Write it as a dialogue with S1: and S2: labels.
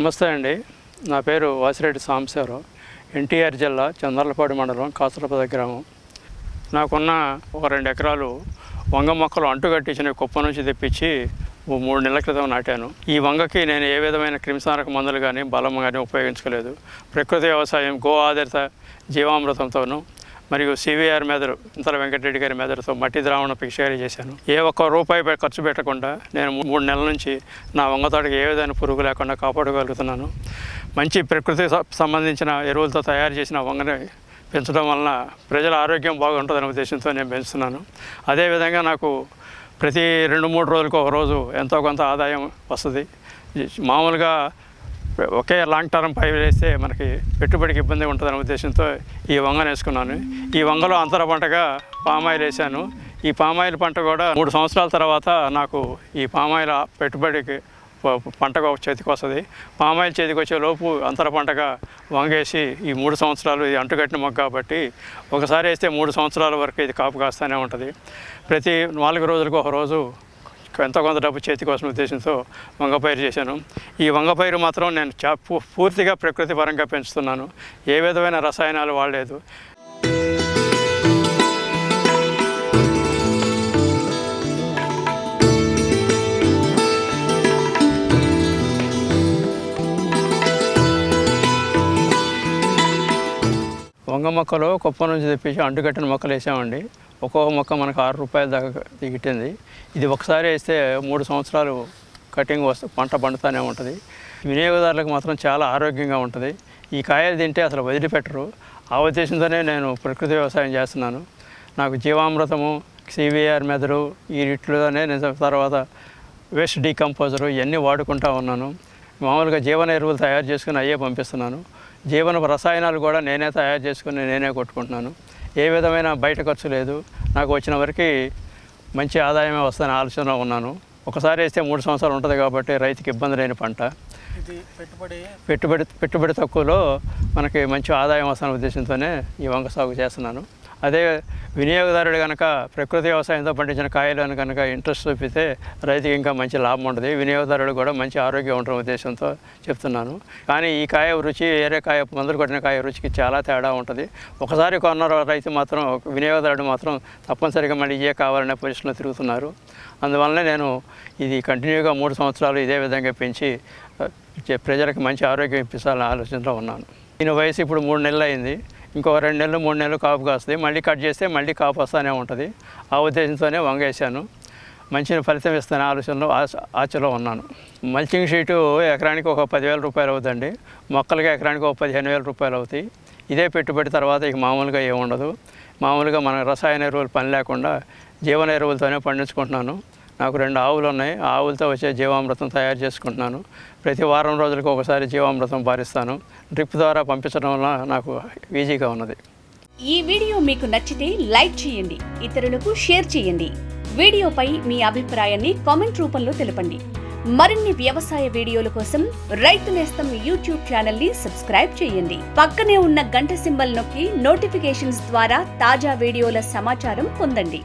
S1: నమస్తే అండి. నా పేరు వాసిరెడ్డి సాంబశివరావు ఎన్టీఆర్ జిల్లా చంద్రలపాడు మండలం కాసరపద గ్రామం. నాకున్న ఒక రెండు ఎకరాలు వంగ మొక్కలు అంటుకట్టించిన కుప్ప నుంచి తెప్పించి ఓ మూడు నెలల క్రితం నాటాను. ఈ వంగకి నేను ఏ విధమైన క్రిమిసారక మందులు కానీ బలం కానీ ఉపయోగించుకోలేదు. ప్రకృతి వ్యవసాయం గో ఆధారిత జీవామృతంతోనూ మరియు సివిఆర్ మెదడు ఇంతల వెంకటరెడ్డి గారి మెదడుతో మట్టి ద్రావణ పిక్షారీ చేశాను. ఏ ఒక్క రూపాయి ఖర్చు పెట్టకుండా నేను మూడు నెలల నుంచి నా వంగతోటకి ఏ విధమైన పురుగు లేకుండా కాపాడగలుగుతున్నాను. మంచి ప్రకృతి సంబంధించిన ఎరువులతో తయారు చేసిన వంగని పెంచడం వలన ప్రజల ఆరోగ్యం బాగుంటుందనే ఉద్దేశంతో నేను పెంచుతున్నాను. అదేవిధంగా నాకు ప్రతి రెండు మూడు రోజులకు ఒక రోజు ఎంతో కొంత ఆదాయం వస్తుంది. మామూలుగా ఒకే లాంగ్ టర్మ్ పై వేస్తే మనకి పెట్టుబడికి ఇబ్బంది ఉంటుందనే ఉద్దేశంతో ఈ వంగను వేసుకున్నాను. ఈ వంగలో అంతర పంటగా పామాయిల్ వేసాను ఈ పామాయిల్ పంట కూడా మూడు సంవత్సరాల తర్వాత నాకు ఈ పామాయిల్ పెట్టుబడికి పంటకు పంటగా చేతికి వస్తుంది. పామాయిల్ చేతికి వచ్చే లోపు అంతర పంటగా వంగేసి ఈ మూడు సంవత్సరాలు ఇది అంటుకట్టిన మొక్క కాబట్టి ఒకసారి వేస్తే మూడు సంవత్సరాల వరకు ఇది కాపు కాస్తూనే ఉంటుంది. ప్రతి నాలుగు రోజులకు ఒక రోజు ఎంతో కొంత డబ్బు చేతి కోసం ఉద్దేశంతో వంగపైరు చేశాను. ఈ వంగపైరు మాత్రం నేను చా పూ- పూర్తిగా ప్రకృతి పరంగా పెంచుతున్నాను. ఏ విధమైన రసాయనాలు వాడలేదు. వంగ మొక్కలు కుప్ప నుంచి తెప్పించి అంటుకట్టిన మొక్కలు వేసామండి. ఒక్కొక్క మొక్క మనకు ఆరు రూపాయల దాకా దిగిట్టింది. ఇది ఒకసారి వేస్తే మూడు సంవత్సరాలు కటింగ్ వస్తూ పంట పండుతూనే ఉంటుంది. వినియోగదారులకు మాత్రం చాలా ఆరోగ్యంగా ఉంటుంది. ఈ కాయలు తింటే అసలు వదిలిపెట్టరు. ఆ ఉద్దేశంతోనే నేను ప్రకృతి వ్యవసాయం చేస్తున్నాను. నాకు జీవామృతము సివిఆర్ మెదడు ఈ రిట్లుగానే నేను తర్వాత వేస్ట్ డీకంపోజరు ఇవన్నీ వాడుకుంటా ఉన్నాను. మామూలుగా జీవన ఎరువులు తయారు చేసుకుని అయ్యే పంపిస్తున్నాను. జీవన రసాయనాలు కూడా నేనే తయారు చేసుకుని నేనే కొట్టుకుంటున్నాను. ఏ విధమైన బయట ఖర్చు లేదు. నాకు వచ్చిన వరకు మంచి ఆదాయమే వస్తుందని ఆలోచనలో ఉన్నాను. ఒకసారి వేస్తే మూడు సంవత్సరాలు ఉంటుంది కాబట్టి రైతుకి ఇబ్బంది లేని పంట.
S2: పెట్టుబడి
S1: పెట్టుబడి పెట్టుబడి తక్కువలో మనకి మంచి ఆదాయం వస్తున్న ఉద్దేశంతోనే ఈ వంగ సాగు చేస్తున్నాను. అదే వినియోగదారుడు కనుక ప్రకృతి వ్యవసాయంతో పండించిన కాయలను కనుక ఇంట్రెస్ట్ చూపితే రైతుకి ఇంకా మంచి లాభం ఉంటుంది వినియోగదారుడు కూడా మంచి ఆరోగ్యం ఉండడం ఉద్దేశంతో చెప్తున్నాను. కానీ ఈ కాయ రుచి వేరే కాయ మందులు కొట్టిన కాయ రుచికి చాలా తేడా ఉంటుంది. ఒకసారి కొన్న రైతు మాత్రం వినియోగదారుడు మాత్రం తప్పనిసరిగా మళ్ళీ ఇయే కావాలనే పొజిషన్లో తిరుగుతున్నారు. అందువల్లనే నేను ఇది కంటిన్యూగా మూడు సంవత్సరాలు ఇదే విధంగా పెంచి ప్రజలకు మంచి ఆరోగ్యం ఇప్పించాలని ఆలోచనలో ఉన్నాను. ఈయన వయసు ఇప్పుడు మూడు నెలలు అయింది ఇంకో రెండు నెలలు మూడు నెలలు కాపు కాస్తుంది మళ్ళీ కట్ చేస్తే మళ్ళీ కాపు వస్తూనే ఉంటుంది. ఆ ఉద్దేశంతోనే వంగేశాను. మంచి ఫలితం ఇస్తున్న ఆలోచనలో ఆచలో ఆశలో ఉన్నాను. మల్చింగ్ షీటు ఎకరానికి ఒక పదివేల రూపాయలు అవుతుందండి. మొక్కలకి ఎకరానికి ఒక పదిహేను వేల రూపాయలు అవుతాయి. ఇదే పెట్టుబడి తర్వాత ఇక మామూలుగా ఏముండదు మామూలుగా మన రసాయన ఎరువులు పని లేకుండా జీవన ఎరువులతోనే పండించుకుంటున్నాను. నాకు రెండు ఆవులు ఉన్నాయి. ఆవులతో వచ్చే జీవామృతం తయారు చేసుకుంటున్నాను. ప్రతి వారం రోజులకు ఒకసారి జీవామృతం పారిస్తాను. డ్రిప్ ద్వారా పంపించడం వల్ల నాకు ఈజీగా ఉన్నది.
S3: ఈ వీడియో మీకు నచ్చితే లైక్ చేయండి. ఇతరులకు షేర్ చేయండి. వీడియోపై మీ అభిప్రాయాన్ని కామెంట్ రూపంలో తెలపండి. మరిన్ని వ్యవసాయ వీడియోల కోసం రైతు నేస్తం యూట్యూబ్ ఛానల్ని సబ్స్క్రైబ్ చేయండి. పక్కనే ఉన్న గంట సింబల్ నొక్కి నోటిఫికేషన్స్ ద్వారా తాజా వీడియోల సమాచారం పొందండి.